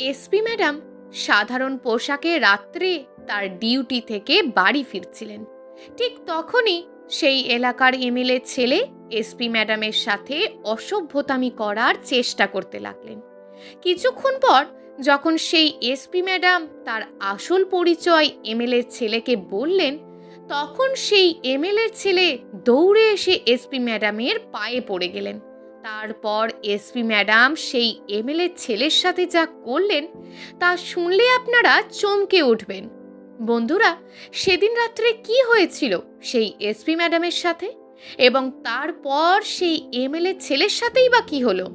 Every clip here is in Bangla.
এসপি ম্যাডাম সাধারণ পোশাকে রাত্রে তার ডিউটি থেকে বাড়ি ফিরছিলেন। ঠিক তখনই সেই এলাকার এমএলএ ছেলে এসপি ম্যাডামের সাথে অসভ্যতামি করার চেষ্টা করতে লাগলেন। কিছুক্ষণ পর যখন সেই এসপি ম্যাডাম তার আসল পরিচয় এমএলএর ছেলেকে বললেন, তখন সেই এমএলএর ছেলে দৌড়ে এসে এসপি ম্যাডামের পায়ে পড়ে গেলেন। তারপর এসপি ম্যাডাম সেই এমএলএ ছেলের সাথে যা করলেন, তা শুনলে আপনারা চমকে উঠবেন। বন্ধুরা, সেদিন রাত্রে কি হয়েছিল সেই এসপি ম্যাডামের সাথে? এবং তারপর সেই এমএলএ ছেলের সাথেই বা কি হলো?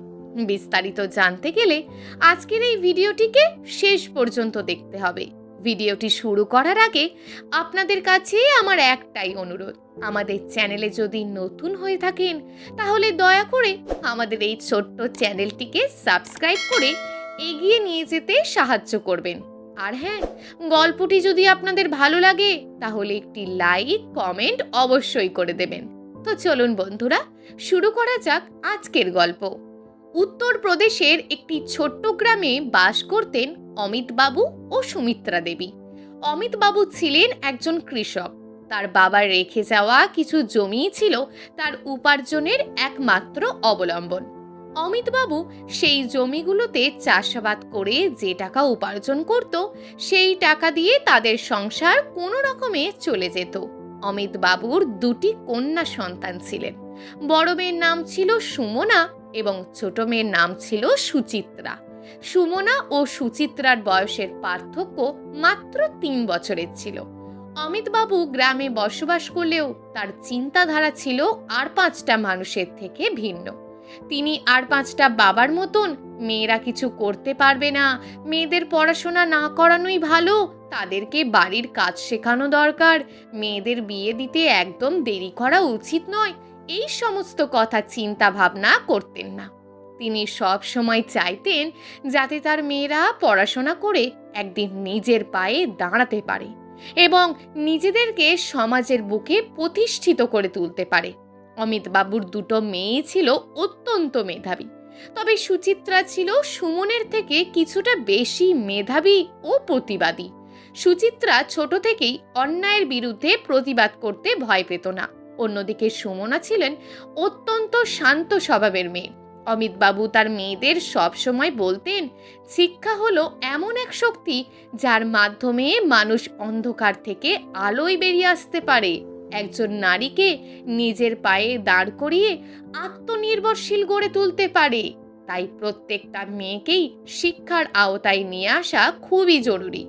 বিস্তারিত জানতে গেলে আজকের এই ভিডিওটিকে শেষ পর্যন্ত দেখতে হবে। ভিডিওটি শুরু করার আগে আপনাদের কাছে আমার একটাই অনুরোধ। আমাদের চ্যানেলে যদি নতুন হয়ে থাকেন, তাহলে দয়া করে আমাদের এই ছোট্ট চ্যানেলটিকে সাবস্ক্রাইব করে এগিয়ে নিয়ে যেতে সাহায্য করবেন। আর হ্যাঁ গল্পটি যদি আপনাদের ভালো লাগে, তাহলে একটি লাইক, কমেন্ট অবশ্যই করে দেবেন। তো চলুন বন্ধুরা, শুরু করা যাক আজকের গল্প। উত্তরপ্রদেশের একটি ছোট্ট গ্রামে বাস করতেন অমিতবাবু ও সুমিত্রা দেবী। অমিতবাবু ছিলেন একজন কৃষক। তার বাবার রেখে যাওয়া কিছু জমি ছিল তার উপার্জনের একমাত্র অবলম্বন। অমিতবাবু সেই জমিগুলোতে চাষাবাদ করে যে টাকা উপার্জন করত, সেই টাকা দিয়ে তাদের সংসার কোনো রকমে চলে যেত। অমিতবাবুর দুটি কন্যা সন্তান ছিলেন। বড় মেয়ের নাম ছিল সুমনা এবং ছোট মেয়ের নাম ছিল সুচিত্রা। সুমনা ও সুচিত্রার বয়সের পার্থক্য মাত্র তিন বছরের ছিল। অমিতবাবু গ্রামে বসবাস করলেও তার চিন্তাধারা ছিল আর পাঁচটা মানুষের থেকে ভিন্ন। তিনি আর পাঁচটা বাবার মতন, মেয়েরা কিছু করতে পারবে না, মেয়েদের পড়াশোনা না করানোই ভালো, তাদেরকে বাড়ির কাজ শেখানো দরকার, মেয়েদের বিয়ে দিতে একদম দেরি করা উচিত নয় এই সমস্ত কথা চিন্তা ভাবনা করতেন না। তিনি সব সময় চাইতেন যাতে তার মেয়েরা পড়াশোনা করে একদিন নিজের পায়ে দাঁড়াতে পারে এবং নিজেদেরকে সমাজের বুকে প্রতিষ্ঠিত করে তুলতে পারে। অমিতবাবুর দুটো মেয়েই ছিল অত্যন্ত মেধাবী। তবে সুচিত্রা ছিল সুমনের থেকে কিছুটা বেশি মেধাবী ও প্রতিবাদী। সুচিত্রা ছোট থেকেই অন্যায়ের বিরুদ্ধে প্রতিবাদ করতে ভয় পেত না। অন্যদিকে সুমনা ছিলেন অত্যন্ত শান্ত স্বভাবের মেয়ে। অমিতবাবু তার মেয়েদের সব সময় বলতেন, শিক্ষা হলো এমন এক শক্তি যার মাধ্যমে মানুষ অন্ধকার থেকে আলোয় বেরিয়ে আসতে পারে। একজন নারীকে নিজের পায়ে দাঁড় করিয়ে আত্মনির্ভরশীল গড়ে তুলতে পারে। তাই প্রত্যেকটা মেয়েকেই শিক্ষার আওতায় নিয়ে আসা খুবই জরুরি।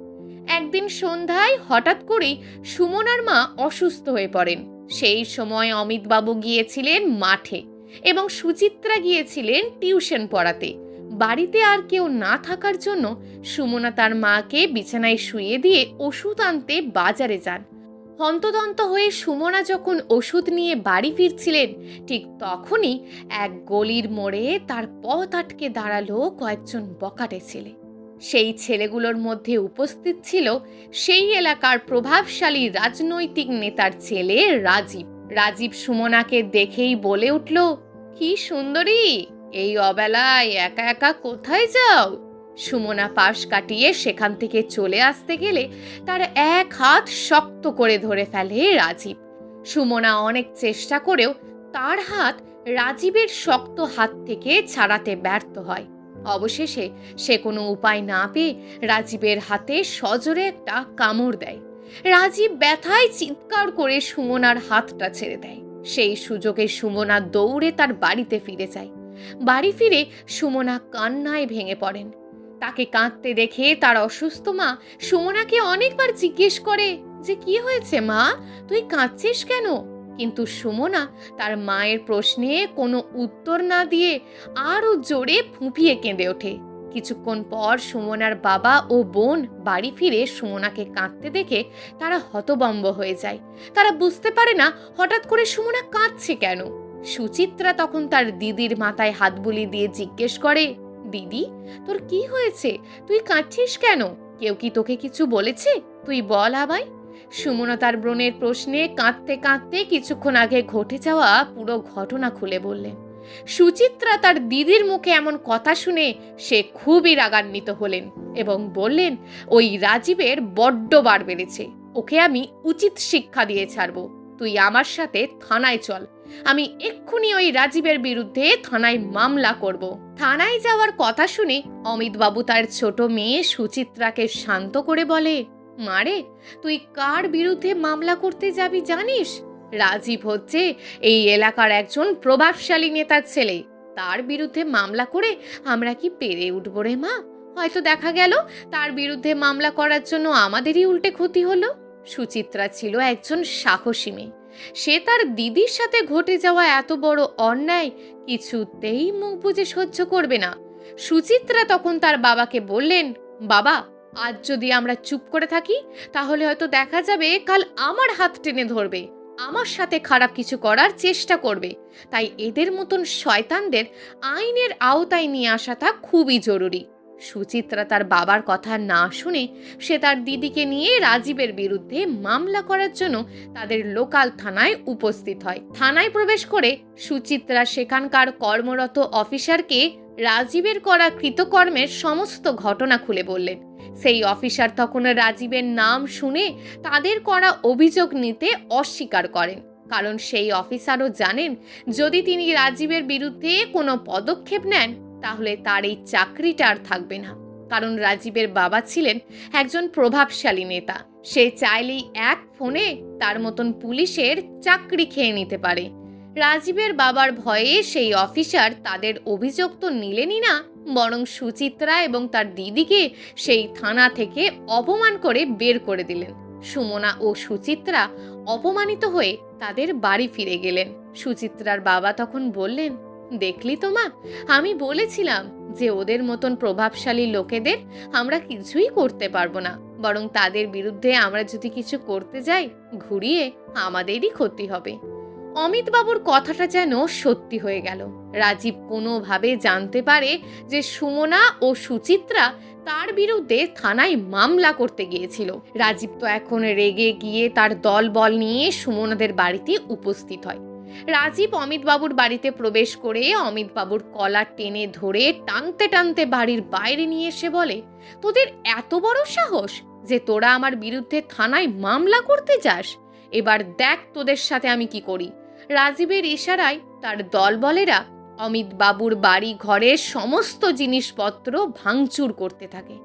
একদিন সন্ধ্যায় হঠাৎ করেই সুমনার মা অসুস্থ হয়ে পড়েন। সেই সময় অমিতবাবু গিয়েছিলেন মাঠে এবং সুচিত্রা গিয়েছিলেন টিউশন পড়াতে। বাড়িতে আর কেউ না থাকার জন্য সুমনা তার মাকে বিছানায় শুয়ে দিয়ে ওষুধ আনতে বাজারে যান। হন্তদন্ত হয়ে সুমনা যখন ওষুধ নিয়ে বাড়ি ফিরছিলেন, ঠিক তখনই এক গলির মোড়ে তার পথ আটকে দাঁড়াল কয়েকজন বকাটে ছেলে। সেই ছেলেগুলোর মধ্যে উপস্থিত ছিল সেই এলাকার প্রভাবশালী রাজনৈতিক নেতার ছেলে রাজীব। রাজীব সুমনাকে দেখেই বলে উঠল, কি সুন্দরী, এই অবেলায় একা একা কোথায় যাও? সুমনা পাশ কাটিয়ে সেখান থেকে চলে আসতে গেলে তার এক হাত শক্ত করে ধরে ফেলে রাজীব। সুমনা অনেক চেষ্টা করেও তার হাত রাজীবের শক্ত হাত থেকে ছাড়াতে ব্যর্থ হয়। অবশেষে সে কোনো উপায় না পেয়ে রাজীবের হাতে সজোরে একটা কামড় দেয়। রাজীব ব্যথায় চিৎকার করে সুমনার হাতটা ছেড়ে দেয়। সেই সুযোগে সুমনা দৌড়ে তার বাড়িতে ফিরে যায়। বাড়ি ফিরে সুমনা কান্নায় ভেঙে পড়েন। তাকে কাঁদতে দেখে তার অসুস্থ মা সুমনাকে অনেকবার জিজ্ঞেস করে যে, কি হয়েছে মা? তুই কাঁদছিস কেন? কিন্তু সুমনা তার মায়ের প্রশ্নে কোনো উত্তর না দিয়ে আরও জোরে ফুঁপিয়ে কেঁদে ওঠে। কিছুক্ষণ পর সুমনার বাবা ও বোন বাড়ি ফিরে সুমনাকে কাঁদতে দেখে তারা হতবম্ব হয়ে যায়। তারা বুঝতে পারে না হঠাৎ করে সুমনা কাঁদছে কেন। সুচিত্রা তখন তার দিদির মাথায় হাত বুলি দিয়ে জিজ্ঞেস করে, দিদি, তোর কি হয়েছে? তুই কাঁদছিস কেন? কেউ কি তোকে কিছু বলেছে? তুই বল আমায়। সুমনা তার ব্রণের প্রশ্নে কাঁদতে কাঁদতে কিছুক্ষণ আগে ঘটে যাওয়া পুরো ঘটনা খুলে বললেন সুচিত্রা তার দিদির মুখে এমন কথা শুনে সে খুবই রাগান্বিত হলেন এবং বললেন, ওই রাজীবের বড্ড বার বেড়েছে। ওকে আমি উচিত শিক্ষা দিয়ে ছাড়বো। তুই আমার সাথে থানায় চল। আমি এক্ষুনি ওই রাজীবের বিরুদ্ধে থানায় মামলা করব থানায় যাওয়ার কথা শুনে অমিতবাবু তার ছোট মেয়ে সুচিত্রাকে শান্ত করে বলে মারে? তুই কার বিরুদ্ধে মামলা করতে যাবি জানিস? রাজীব হচ্ছে এই এলাকার একজন প্রভাবশালী নেতার ছেলে। তার বিরুদ্ধে মামলা করে আমরা কি পেরে উঠবো রে মা? হয়তো দেখা গেল তার বিরুদ্ধে মামলা করার জন্য আমাদেরই উল্টে ক্ষতি হলো। সুচিত্রা ছিল একজন সাহসী মেয়ে। সে তার দিদির সাথে ঘটে যাওয়া এত বড় অন্যায় কিছুতেই মুখ বুজে সহ্য করবে না। সুচিত্রা তখন তার বাবাকে বললেন, বাবা আজ যদি আমরা চুপ করে থাকি, তাহলে হয়তো দেখা যাবে কাল আমার হাত টেনে ধরবে। আমার সাথে খারাপ কিছু করার চেষ্টা করবে। তাই এদের মতন শয়তানদের আইনের আওতায় নিয়ে আসাটা খুবই জরুরি। সুচিত্রা তার বাবার কথা না শুনে সে তার দিদিকে নিয়ে রাজীবের বিরুদ্ধে মামলা করার জন্য তাদের লোকাল থানায় উপস্থিত হয়। থানায় প্রবেশ করে সুচিত্রা সেখানকার কর্মরত অফিসারকে রাজীবের করা কৃতকর্মের সমস্ত ঘটনা খুলে বললেন। সেই অফিসার তখন রাজীবের নাম শুনে তাদের করা অভিযোগ নিতে অস্বীকার করেন। কারণ সেই অফিসারও জানেন, যদি তিনি রাজীবের বিরুদ্ধে কোনো পদক্ষেপ নেন, তাহলে তার এই চাকরিটা আর থাকবে না। কারণ রাজীবের বাবা ছিলেন একজন প্রভাবশালী নেতা। সে চাইলেই এক ফোনে তার মতন পুলিশের চাকরি খেয়ে নিতে পারে। রাজীবের বাবার ভয়ে সেই অফিসার তাদের অভিযোগ তো নিলেনই না, বরং সুচিত্রা এবং তার দিদিকে সেই থানা থেকে অপমান করে বের করে দিলেন। সুমনা ও সুচিত্রা অপমানিত হয়ে তাদের বাড়ি ফিরে গেলেন। সুচিত্রার বাবা তখন বললেন, দেখলি তো মা, আমি বলেছিলাম যে ওদের মতন প্রভাবশালী লোকেদের আমরা কিছুই করতে পারব না, বরং তাদের বিরুদ্ধে আমরা যদি কিছু করতে যাই, ঘুরিয়ে আমাদেরই ক্ষতি হবে। অমিতবাবুর কথাটা যেন সত্যি হয়ে গেল। রাজীব কোনোভাবে জানতে পারে যে সুমনা ও সুচিত্রা তার বিরুদ্ধে থানায় মামলা করতে গিয়েছিল। রাজীব তো এখন রেগে গিয়ে তার দল বল নিয়ে সুমনাদের বাড়িতে উপস্থিত হয়। রাজীব অমিতবাবুর বাড়িতে প্রবেশ করে অমিতবাবুর কলার টেনে ধরে টানতে টানতে বাড়ির বাইরে নিয়ে এসে বলে, তোদের এত বড় সাহস যে তোরা আমার বিরুদ্ধে থানায় মামলা করতে যাস? এবার দেখ তোদের সাথে আমি কি করি। রাজীবের ইশারায় তার দলবলেরা অমিত বাবুর বাড়ি ঘরের সমস্ত জিনিসপত্র ভাঙচুর করতে থাকে।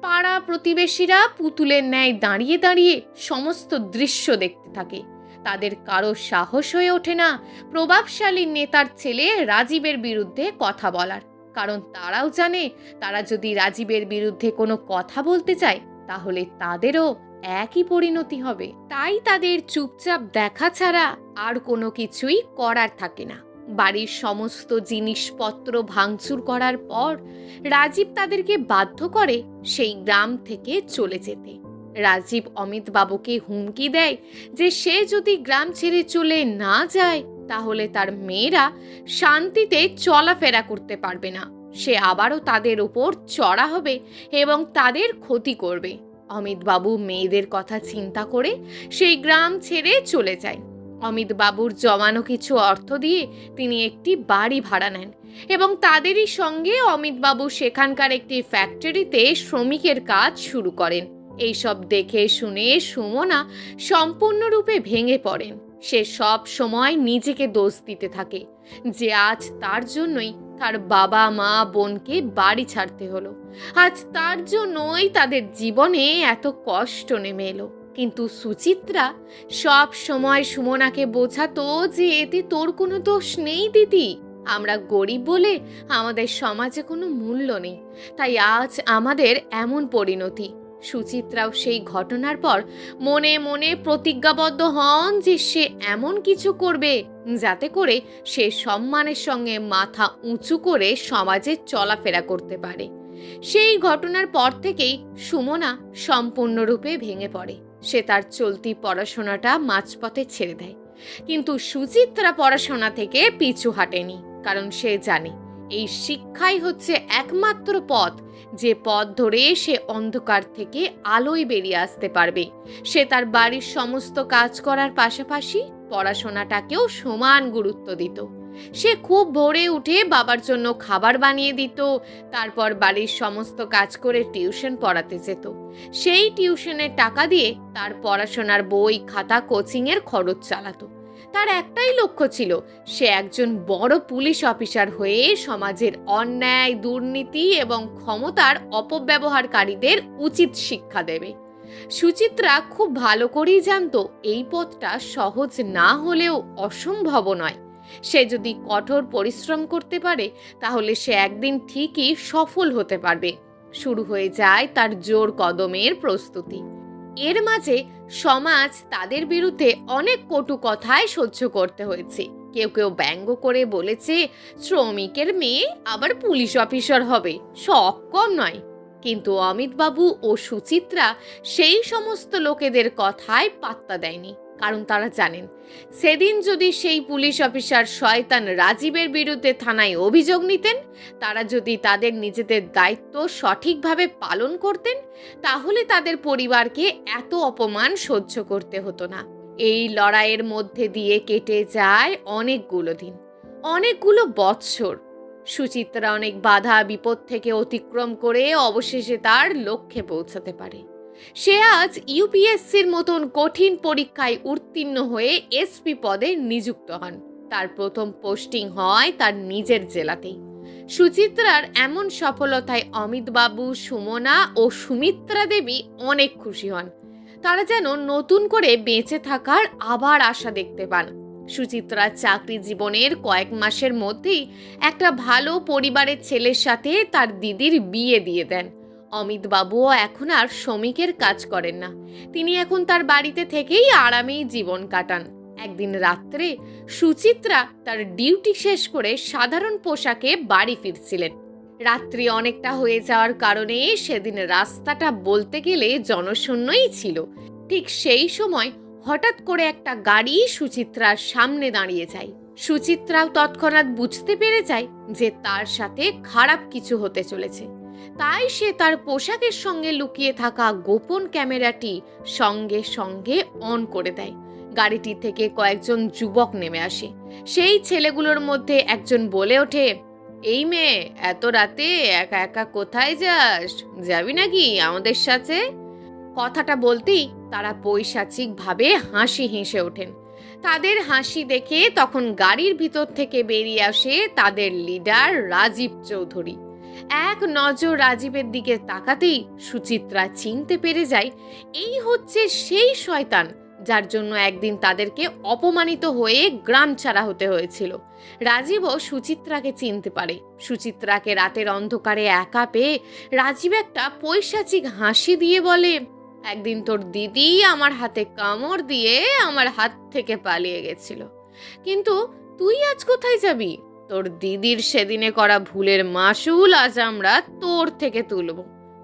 পাড়া প্রতিবেশীরা পুতুলের ন্যায় দাঁড়িয়ে দাঁড়িয়ে সমস্ত দৃশ্য দেখতে থাকে। তাদের কারও সাহস হয়ে ওঠে না। প্রভাবশালী নেতার ছেলে রাজীবের বিরুদ্ধে কথা বলার। কারণ তারাও জানে, তারা যদি রাজীবের বিরুদ্ধে কোনো কথা বলতে চায়, তাহলে তাদেরও একই পরিণতি হবে। তাই তাদের চুপচাপ দেখা ছাড়া আর কোনো কিছুই করার থাকে না। বাড়ির সমস্ত জিনিসপত্র ভাঙচুর করার পর রাজীব তাদেরকে বাধ্য করে সেই গ্রাম থেকে চলে যেতে। রাজীব অমিত বাবুকে হুমকি দেয় যে সে যদি গ্রাম ছেড়ে চলে না যায়, তাহলে তার মেয়েরা শান্তিতে চলাফেরা করতে পারবে না। সে আবারও তাদের ওপর চড়া হবে এবং তাদের ক্ষতি করবে। অমিতবাবু মেয়েদের কথা চিন্তা করে সেই গ্রাম ছেড়ে চলে যায়। অমিতবাবুর জমানো কিছু অর্থ দিয়ে তিনি একটি বাড়ি ভাড়া নেন এবং তাদেরই সঙ্গে অমিতবাবু সেখানকার একটি ফ্যাক্টরিতে শ্রমিকের কাজ শুরু করেন। এইসব দেখে শুনে সুমনা সম্পূর্ণরূপে ভেঙে পড়েন। সে সব সময় নিজেকে দোষ দিতে থাকে। যে আজ তার জন্যই তার বাবা, মা, বোনকে বাড়ি ছাড়তে হলো। আজ তার জন্যই তাদের জীবনে এত কষ্ট নেমে এলো। কিন্তু সুচিত্রা সব সময় সুমনাকে বোঝাতো যে এতে তোর কোনো দোষ নেই দিদি। আমরা গরিব বলে আমাদের সমাজে কোনো মূল্য নেই। তাই আজ আমাদের এমন পরিণতি। সুচিত্রাও সেই ঘটনার পর মনে মনে প্রতিজ্ঞাবদ্ধ হন যে সে এমন কিছু করবে যাতে করে সে সম্মানের সঙ্গে মাথা উঁচু করে সমাজে চলাফেরা করতে পারে। সেই ঘটনার পর থেকেই সুমনা সম্পূর্ণরূপে ভেঙে পড়ে। সে তার চলতি পড়াশোনাটা মাঝপথে ছেড়ে দেয়। কিন্তু সুচিত্রা পড়াশোনা থেকে পিছু হাঁটেনি, কারণ সে জানে এই শিক্ষাই হচ্ছে একমাত্র পথ যে পথ ধরে সে অন্ধকার থেকে আলোয় বেরিয়ে আসতে পারবে। সে তার বাড়ির সমস্ত কাজ করার পাশাপাশি পড়াশোনাটাকেও সমান গুরুত্ব দিত। সে খুব ভোরে উঠে বাবার জন্য খাবার বানিয়ে দিত, তারপর বাড়ির সমস্ত কাজ করে টিউশন পড়াতে যেত। সেই টিউশনের টাকা দিয়ে তার পড়াশোনার বই, খাতা, কোচিংয়ের খরচ চালাতো। তার একটাই লক্ষ্য ছিল, সে একজন বড় পুলিশ অফিসার হয়ে সমাজের অন্যায়, দুর্নীতি এবং ক্ষমতার অপব্যবহারকারীদের উচিত শিক্ষা দেবে। সুচিত্রা খুব ভালো করেই জানত এই পথটা সহজ না হলেও অসম্ভব নয়। সে যদি কঠোর পরিশ্রম করতে পারে, তাহলে সে একদিন ঠিকই সফল হতে পারবে। শুরু হয়ে যায় তার জোর কদমের প্রস্তুতি। এর মাঝে সমাজ তাদের বিরুদ্ধে অনেক কটু কথায় সহ্য করতে হয়েছে। কেউ কেউ ব্যঙ্গ করে বলেছে, শ্রমিকের মেয়ে আবার পুলিশ অফিসার হবে। শখ কম নয়। কিন্তু অমিতবাবু ও সুচিত্রা সেই সমস্ত লোকেদের কথায় পাত্তা দেয়নি। কারণ তারা জানেন, সেদিন যদি সেই পুলিশ অফিসার শয়তান রাজীবের বিরুদ্ধে থানায় অভিযোগ নিতেন, তারা যদি তাদের নিজেদের দায়িত্ব সঠিকভাবে পালন করতেন, তাহলে তাদের পরিবারকে এত অপমান সহ্য করতে হতো না। এই লড়াইয়ের মধ্যে দিয়ে কেটে যায় অনেকগুলো দিন, অনেকগুলো বৎসর। সুচিত্রা অনেক বাধা বিপদ থেকে অতিক্রম করে অবশেষে তার লক্ষ্যে পৌঁছাতে পারে। সে আজ ইউপিএসসির মতন কঠিন পরীক্ষায় উত্তীর্ণ হয়ে এসপি পদে নিযুক্ত হন। তার প্রথম পোস্টিং হয় তার নিজের জেলাতেই। সুচিত্রার এমন সফলতায় অমিতবাবু, সুমনা ও সুমিত্রা দেবী অনেক খুশি হন। তারা যেন নতুন করে বেঁচে থাকার আবার আশা দেখতে পান। সুচিত্রা চাকরি জীবনের কয়েক মাসের মধ্যেই একটা ভালো পরিবারের ছেলের সাথে তার দিদির বিয়ে দিয়ে দেন। অমিতবাবুও এখন আর শ্রমিকের কাজ করেন না। তিনি এখন তার বাড়িতে থেকেই আরামেই জীবন কাটান। একদিন রাত্রে সুচিত্রা তার ডিউটি শেষ করে সাধারণ পোশাকে বাড়ি ফিরছিলেন। রাত্রি অনেকটা হয়ে যাওয়ার কারণে সেদিন রাস্তাটা বলতে গেলে জনশূন্যই ছিল। ঠিক সেই সময় হঠাৎ করে একটা গাড়ি সুচিত্রার সামনে দাঁড়িয়ে যায়। সুচিত্রাও তৎক্ষণাৎ বুঝতে পেরে যায় যে তার সাথে খারাপ কিছু হতে চলেছে। তাই সে তার পোশাকের সঙ্গে লুকিয়ে থাকা গোপন ক্যামেরাটি সঙ্গে সঙ্গে অন করে দেয়। গাড়িটি থেকে কয়েকজন যুবক নেমে আসে। সেই ছেলেগুলোর মধ্যে একজন বলে ওঠে, এই মেয়ে, এত রাতে একা একা কোথায় যাস? যাবি নাকি আমাদের সাথে? কথাটা বলতেই তারা পৈশাচিকভাবে হাসি হেসে ওঠেন। তাদের হাসি দেখে তখন গাড়ির ভিতর থেকে বেরিয়ে আসে তাদের লিডার রাজীব চৌধুরী। এক নজর রাজীবের দিকে তাকাতেই সুচিত্রা চিনতে পেরে যায়, এই হচ্ছে সেই শয়তান যার জন্য একদিন তাদেরকে অপমানিত হয়ে গ্রাম ছাড়া হতে হয়েছিল। রাজীবও সুচিত্রাকে চিনতে পারে। সুচিত্রাকে রাতের অন্ধকারে একা পেয়ে রাজীব একটা পৈশাচিক হাসি দিয়ে বলে, একদিন তোর দিদি আমার হাতে কামড় দিয়ে আমার হাত থেকে পালিয়ে গেছিল। কিন্তু তুই আজ কোথায় যাবি? তোর দিদির সেদিনে করা ভুলের মাসুল আজ আমরা তোর থেকে তুলব।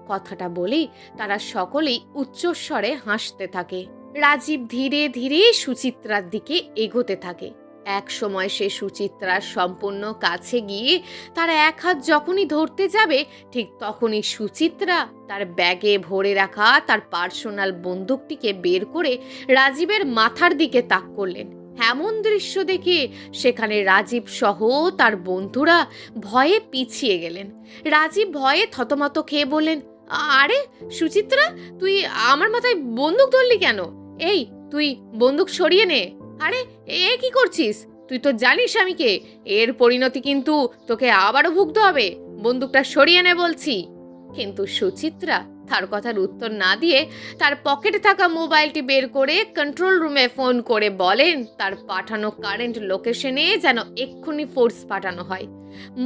কথাটা বলেই তারা সকলেই উচ্চস্বরে হাসতে থাকে। রাজীব ধীরে ধীরে সুচিত্রার দিকে এগোতে থাকে। এক সময় সে সুচিত্রার সম্পূর্ণ কাছে গিয়ে তার এক হাত যখনই ধরতে যাবে, ঠিক তখনই সুচিত্রা তার ব্যাগে ভরে রাখা তার পার্সোনাল বন্দুকটিকে বের করে রাজীবের মাথার দিকে তাক করলেন। এমন দৃশ্য দেখে সেখানে রাজীব সহ তার বন্ধুরা ভয়ে পিছিয়ে গেলেন। রাজীব ভয়ে থতমত খেয়ে বললেন, আরে, সুচিত্রা, তুই আমার মাথায় বন্দুক ধরলি কেন? এই, তুই বন্দুক সরিয়ে নে। আরে, এ কি করছিস? তুই তো জানিস আমি কে। এর পরিণতি কিন্তু তোকে আবারও ভুগতে হবে। বন্দুকটা সরিয়ে নে বলছি। কিন্তু সুচিত্রা তার কথার উত্তর না দিয়ে তার পকেটে থাকা মোবাইলটি বের করে কন্ট্রোল রুমে ফোন করে বলেন, তার পাঠানো কারেন্ট লোকেশনে যেন এক্ষুনি ফোর্স পাঠানো হয়।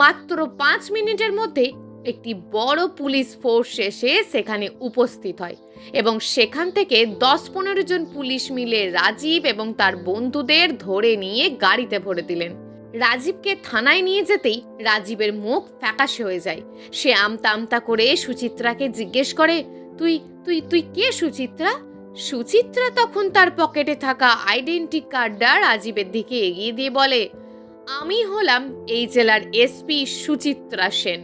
মাত্র পাঁচ মিনিটের মধ্যে একটি বড় পুলিশ ফোর্স এসে সেখানে উপস্থিত হয় এবং সেখান থেকে দশ পনেরো জন পুলিশ মিলে রাজীব এবং তার বন্ধুদের ধরে নিয়ে গাড়িতে ভরে দিলেন। রাজীবকে থানায় নিয়ে যেতেই রাজীবের মুখ ফ্যাকাশে হয়ে যায়। সে আমতা আমতা করে সুচিত্রাকে জিজ্ঞেস করে, তুই তুই তুই কে সুচিত্রা? সুচিত্রা তখন তার পকেটে থাকা আইডেন্টি কার্ডটা রাজীবের দিকে এগিয়ে দিয়ে বলে, আমি হলাম এই জেলার এসপি সুচিত্রা সেন।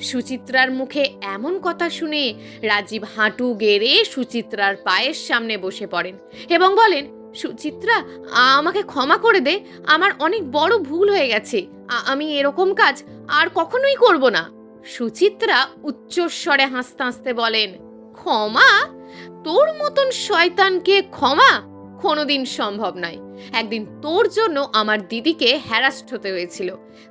সুচিত্রার মুখে এমন কথা শুনে রাজীব হাঁটু গেড়ে সুচিত্রার পায়ের সামনে বসে পড়েন এবং বলেন সুচিত্রা, আমাকে ক্ষমা করে দে। আমার অনেক বড় ভুল হয়ে গেছে। আমি এরকম কাজ আর কখনোই করব না। সুচিত্রা উচ্চস্বরে হাসতে হাসতে বলেন, ক্ষমা? তোর মতন শয়তানকে ক্ষমা কোনোদিন সম্ভব নয়। একদিন তোর জন্য আমার দিদিকে হ্যারাস্ট হতে হয়েছিল।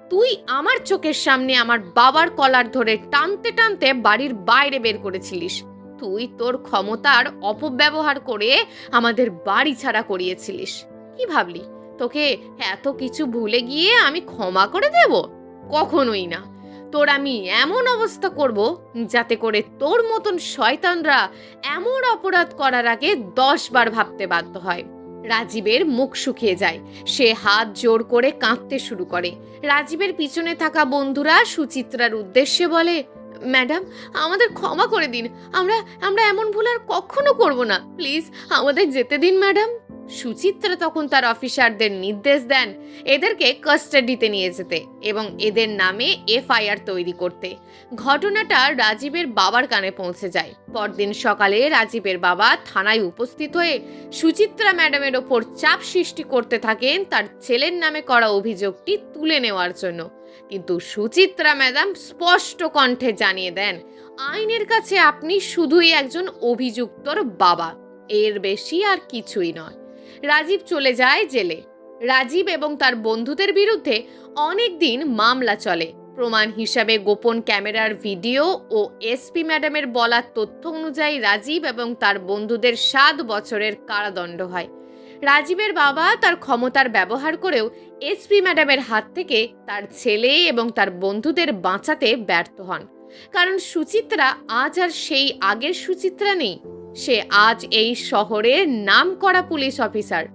তুই আমার চোখের সামনে আমার বাবার কলার ধরে টানতে টানতে বাড়ির বাইরে বের করেছিলিস। তুই তোর ক্ষমতার অপব্যবহার করে আমাদের বাড়ি ছাড়া করিয়েছিলিস। কি ভাবলি? তোকে এত কিছু ভুলে গিয়ে আমি ক্ষমা করে দেব? কখনোই না। তোর আমি এমন অবস্থা করব যাতে করে তোর মতন শয়তানরা এমন অপরাধ করার আগে দশ বার ভাবতে বাধ্য হয়। রাজীবের মুখ শুকিয়ে যায়। সে হাত জোর করে কাঁদতে শুরু করে। রাজীবের পিছনে থাকা বন্ধুরা সুচিত্রার উদ্দেশ্যে বলে ম্যাডাম, আমাদের ক্ষমা করে দিন। আমরা আমরা এমন ভুল আর কখনো করব না। প্লিজ, আমাদের যেতে দিন, ম্যাডাম। সুচিত্রা তখন তার অফিসারদের নির্দেশ দেন এদেরকে কাস্টাডিতে নিয়ে যেতে এবং এদের নামে এফআইআর তৈরি করতে। ঘটনাটা রাজীবের বাবার কানে পৌঁছে যায়। পরদিন সকালে রাজীবের বাবা থানায় উপস্থিত হয়ে সুচিত্রা ম্যাডামের ওপর চাপ সৃষ্টি করতে থাকেন তার ছেলের নামে করা অভিযোগটি তুলে নেওয়ার জন্য। কিন্তু সুচিত্রা ম্যাডাম স্পষ্ট কণ্ঠে জানিয়ে দেন, আইনের কাছে আপনি শুধুই একজন অভিযুক্তর বাবা। এর বেশি আর কিছুই নয়। রাজীব চলে যায় জেলে। রাজীব এবং তার বন্ধুদের বিরুদ্ধে অনেক দিন মামলা চলে। প্রমাণ হিসাবে গোপন ক্যামেরার ভিডিও ও এসপি ম্যাডামের বলা তথ্য অনুযায়ী রাজীব এবং তার বন্ধুদের সাত বছরের কারাদণ্ড হয়। রাজীবের বাবা তার ক্ষমতার ব্যবহার করেও এসপি ম্যাডামের হাত থেকে তার ছেলে এবং তার বন্ধুদের বাঁচাতে ব্যর্থ হন। কারণ সুচিত্রা আজ আর সেই আগের সুচিত্রা নেই। সে আজ এই শহরের নাম করা পুলিশ অফিসার।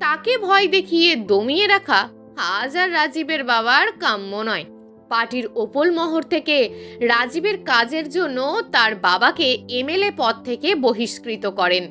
তাকে ভয় দেখিয়ে দমিয়ে রাখা আজ আর রাজীবের বাবার কাম্য নয়। পার্টির ওপল মহর থেকে রাজীবের কাজের জন্য তার বাবাকে এমএলএ পদ থেকে বহিষ্কৃত করেন।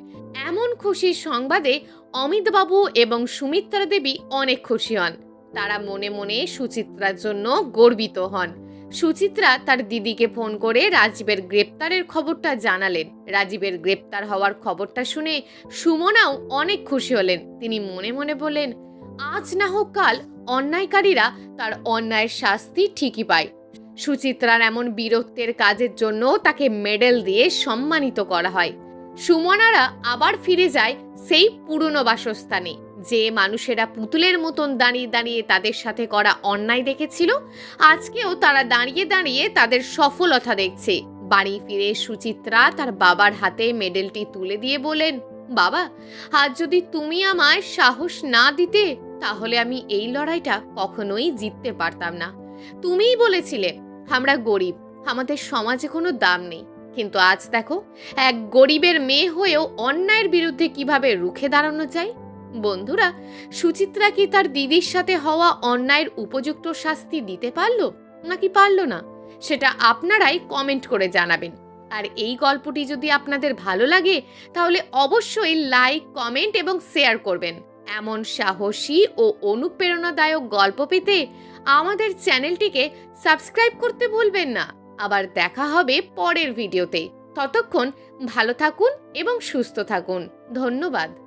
এমন খুশির সংবাদে অমিতবাবু এবং সুমিত্রা দেবী অনেক খুশি হন। তারা মনে মনে সুচিত্রার জন্য গর্বিত হন। সুচিত্রা তার দিদিকে ফোন করে রাজীবের গ্রেপ্তারের খবরটা জানালেন। রাজীবের গ্রেপ্তার হওয়ার খবরটা শুনে সুমনাও অনেক খুশি হলেন। তিনি মনে মনে বললেন, আজ না হোক কাল অন্যায়কারীরা তার অন্যায়ের শাস্তি ঠিকই পায়। সুচিত্রার এমন বীরত্বের কাজের জন্য তাকে মেডেল দিয়ে সম্মানিত করা হয়। সুমনারা আবার ফিরে যায় সেই পুরনো বাসস্থানে, যে মানুষেরা পুতুলের মতন দাঁড়িয়ে দাঁড়িয়ে তাদের সাথে করা অন্যায় দেখেছিল, আজকেও তারা দাঁড়িয়ে দাঁড়িয়ে তাদের সফলতা দেখছে। বাড়ি ফিরে সুচিত্রা তার বাবার হাতে মেডেলটি তুলে দিয়ে বলেন বাবা, আজ যদি তুমি আমায় সাহস না দিতে, তাহলে আমি এই লড়াইটা কখনোই জিততে পারতাম না। তুমিই বলেছিলে, আমরা গরিব, আমাদের সমাজে কোনো দাম নেই। কিন্তু আজ দেখো, এক গরিবের মেয়ে হয়েও অন্যায়ের বিরুদ্ধে কীভাবে রুখে দাঁড়ানো যায়? বন্ধুরা, সুচিত্রা কি তার দিদির সাথে হওয়া অন্যায়ের উপযুক্ত শাস্তি দিতে পারল, নাকি পারল না? সেটা আপনারাই কমেন্ট করে জানাবেন। আর এই গল্পটি যদি আপনাদের ভালো লাগে, তাহলে অবশ্যই লাইক, কমেন্ট এবং শেয়ার করবেন। এমন সাহসী ও অনুপ্রেরণাদায়ক গল্প পেতে আমাদের চ্যানেলটিকে সাবস্ক্রাইব করতে ভুলবেন না। আবার দেখা হবে পরের ভিডিওতে। ততক্ষণ ভালো থাকুন এবং সুস্থ থাকুন। ধন্যবাদ।